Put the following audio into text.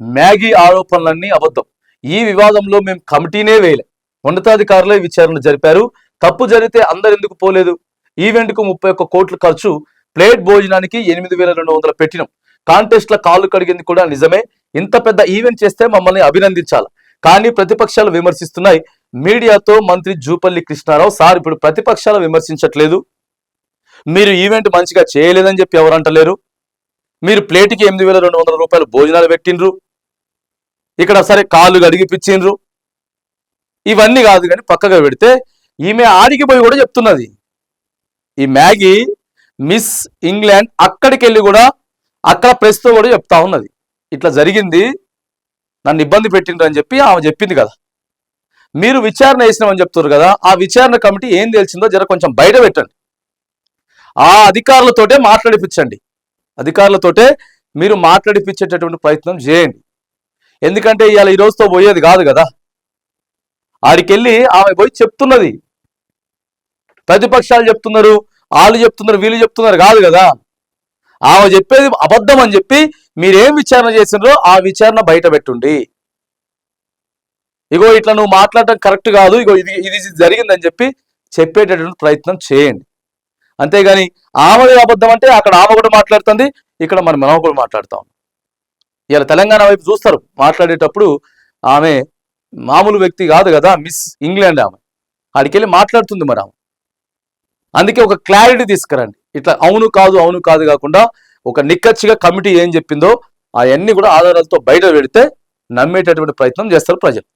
Maggi ఆరోపణలన్నీ అబద్ధం. ఈ వివాదంలో మేము కమిటీనే వేయలే. ఉన్నతాధికారులే విచారణ జరిపారు. తప్పు జరిగితే అందరు ఎందుకు పోలేదు? ఈవెంట్కు ముప్పై ఒక్క కోట్ల ఖర్చు ప్లేట్ భోజనానికి ఎనిమిది వేల రెండు వందలు పెట్టినాం. కాంటెస్ట్లో కాళ్ళు కడిగింది కూడా నిజమే. ఇంత పెద్ద ఈవెంట్ చేస్తే మమ్మల్ని అభినందించాలి. కానీ ప్రతిపక్షాలు విమర్శిస్తున్నాయి. మీడియాతో మంత్రి జూపల్లి కృష్ణారావు సార్ ఇప్పుడు ప్రతిపక్షాలు విమర్శించట్లేదు. మీరు ఈవెంట్ మంచిగా చేయలేదని చెప్పి ఎవరంటలేరు మీరు ప్లేట్కి ఎనిమిది వేల రెండు వందల రూపాయలు భోజనాలు పెట్టిండ్రు. ఇక్కడ సరే కాళ్ళు గడిగిపిచ్చిండ్రు ఇవన్నీ కాదు కానీ పక్కగా పెడితే ఈమె ఆడికి పోయి కూడా చెప్తున్నది. ఈ మ్యాగీ మిస్ ఇంగ్లాండ్ అక్కడికి వెళ్ళి కూడా అక్కడ ప్రెస్తో కూడా చెప్తా ఉన్నది. ఇట్లా జరిగింది నన్ను ఇబ్బంది పెట్టిండ్రు అని చెప్పి ఆమె చెప్పింది కదా. మీరు విచారణ వేసినామని చెప్తున్నారు కదా ఆ విచారణ కమిటీ ఏం తెలిసిందో జర కొంచెం బయట పెట్టండి. ఆ అధికారులతోటే మాట్లాడిపించండి అధికారులతోటే మీరు మాట్లాడిపించేటటువంటి ప్రయత్నం చేయండి. ఎందుకంటే ఇవాళ ఈ రోజుతో పోయేది కాదు కదా. ఆడికెళ్ళి ఆమె పోయి చెప్తున్నది. ప్రతిపక్షాలు చెప్తున్నారు వాళ్ళు చెప్తున్నారు వీళ్ళు చెప్తున్నారు కాదు కదా. ఆమె చెప్పేది అబద్ధం అని చెప్పి మీరేం విచారణ చేసినారో ఆ విచారణ బయట పెట్టుండి. ఇగో ఇట్లా నువ్వు మాట్లాడటం కరెక్ట్ కాదు ఇగో ఇది ఇది జరిగిందని చెప్పి చెప్పేటటువంటి ప్రయత్నం చేయండి. అంతేగాని ఆమె అబద్ధం అంటే అక్కడ ఆమె కూడా మాట్లాడుతుంది ఇక్కడ మనం మనం కూడా మాట్లాడుతాం ఇలా తెలంగాణ వైపు చూస్తారు. మాట్లాడేటప్పుడు ఆమె మామూలు వ్యక్తి కాదు కదా మిస్ ఇంగ్లాండ్ ఆమె. ఆడికెళ్ళి మాట్లాడుతుంది మరి ఆమె. అందుకే ఒక క్లారిటీ తీసుకురండి. ఇట్లా అవును కాదు అవును కాదు కాకుండా ఒక నిక్కచ్చిగా కమిటీ ఏం చెప్పిందో అవన్నీ కూడా ఆధారాలతో బయట పెడితే నమ్మేటటువంటి ప్రయత్నం చేస్తారు ప్రజలు.